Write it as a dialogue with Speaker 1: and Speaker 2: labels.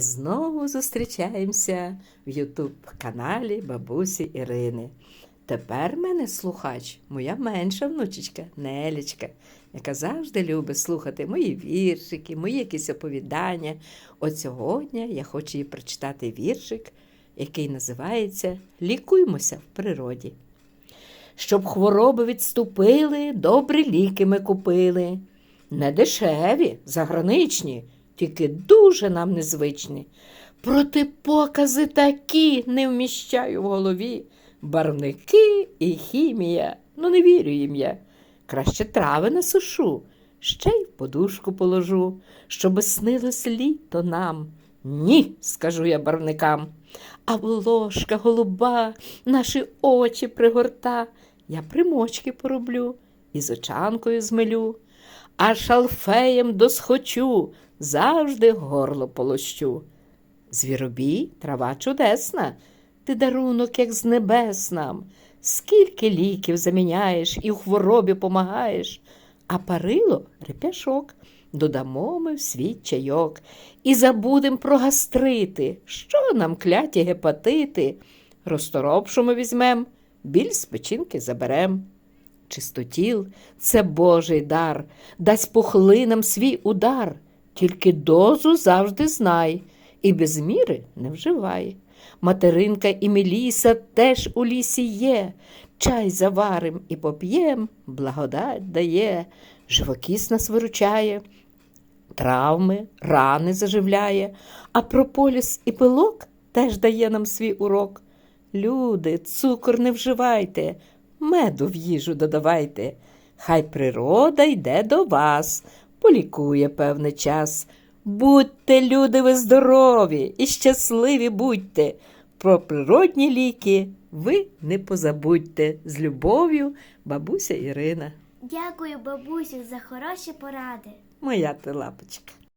Speaker 1: Знову зустрічаємося в Ютуб каналі бабусі Ірини. Тепер мене слухач, моя менша внучечка Нелічка, яка завжди любить слухати мої віршики, мої якісь оповідання. От сьогодні я хочу їй прочитати віршик, який називається Лікуймося в природі. Щоб хвороби відступили, добрі ліки ми купили. Не дешеві, заграничні, тільки дуже нам незвичні. Протипокази такі не вміщаю в голові. Барвники і хімія, ну не вірю їм я. Краще трави насушу, ще й подушку положу, щоби снилось літо нам. Ні, скажу я барвникам. А волошка голуба, наші очі пригорта, я примочки пороблю і з очанкою змилю, а шалфеєм досхочу, завжди горло полощу. Звіробій трава чудесна, ти дарунок, як з небес нам. Скільки ліків заміняєш і в хворобі помагаєш, а парило реп'яшок. Додамо ми в світ чайок і забудем про гастрити. Що нам кляті гепатити? Розторопшу ми візьмем, біль з печінки заберем. Чистотіл це Божий дар, дасть пухлинам свій удар, тільки дозу завжди знай, і без міри не вживай. Материнка і Меліса теж у лісі є. Чай заварим і поп'єм, благодать дає, живокіс нас виручає, травми, рани заживляє, а прополіс і пилок теж дає нам свій урок. Люди, цукор не вживайте, меду в їжу додавайте. Хай природа йде до вас, полікує певний час. Будьте, люди, ви здорові і щасливі будьте. Про природні ліки ви не позабудьте. З любов'ю, бабуся Ірина,
Speaker 2: Дякую, бабусю, за хороші поради.
Speaker 1: моя ти лапочка.